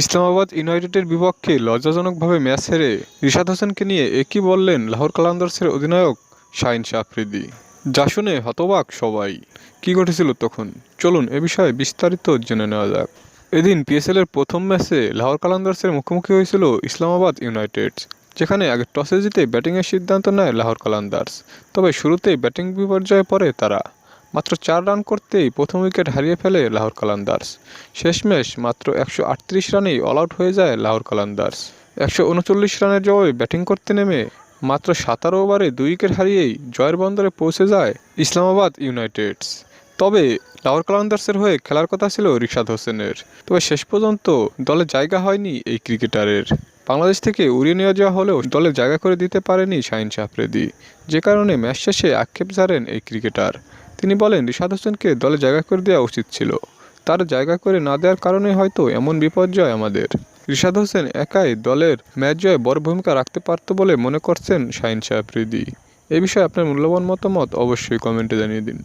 ইসলামাবাদ ইউনাইটেডের বিপক্ষে লজ্জাজনকভাবে ম্যাচ হেরে রিশাদ হোসেনকে নিয়ে একই বললেন লাহোর কালান্দার্সের অধিনায়ক শাহিন শাহ আফ্রিদি যা শুনে হতবাক সবাই। কি ঘটেছিল তখন? চলুন এ বিষয়ে বিস্তারিত জেনে নেওয়া যাক। এদিন পিএসএল এর প্রথম ম্যাচে লাহোর কালান্দার্সের মুখোমুখি হয়েছিল ইসলামাবাদ ইউনাইটেড, যেখানে আগে টসে জিতে ব্যাটিংয়ের সিদ্ধান্ত নেয় লাহোর কালান্দার্স। তবে শুরুতেই ব্যাটিং বিপর্যয়ে পড়ে তারা। মাত্র চার রান করতেই প্রথম উইকেট হারিয়ে ফেলে লাহোর কালান্দার্স। শেষমেশ মাত্র একশো আটত্রিশ রানেই অল আউট হয়ে যায় লাহোর কালান্দার্স। একশো উনচল্লিশ রানের জবাবে ব্যাটিং করতে নেমে মাত্র সাতারো ওভারে দুই উইকেট হারিয়েই জয়ের বন্দরে পৌঁছে যায় ইসলামাবাদ ইউনাইটেডস। তবে লাহোর কালান্দার্সের হয়ে খেলার কথা ছিল রিশাদ হোসেনের। তবে শেষ পর্যন্ত দলে জায়গা হয়নি এই ক্রিকেটারের। বাংলাদেশ থেকে উড়িয়ে নিয়ে যাওয়া হলেও দলে জায়গা করে দিতে পারেনি শাহিন শাহপ্রেদি যে কারণে ম্যাচ শেষে আক্ষেপ ঝাড়েন এই ক্রিকেটার। তিনি বলেন, রিশাদ হোসেনকে দলে জায়গা করে দেওয়া উচিত ছিল। তার জায়গা করে না দেওয়ার কারণে হয়তো এমন বিপর্যয় আমাদের। রিশাদ হোসেন একাই দলের ম্যাচ জয়ে বড় ভূমিকা রাখতে পারত বলে মনে করছেন শাহিন রিদি। এ বিষয়ে আপনার মূল্যবান মতামত অবশ্যই কমেন্টে জানিয়ে দিন।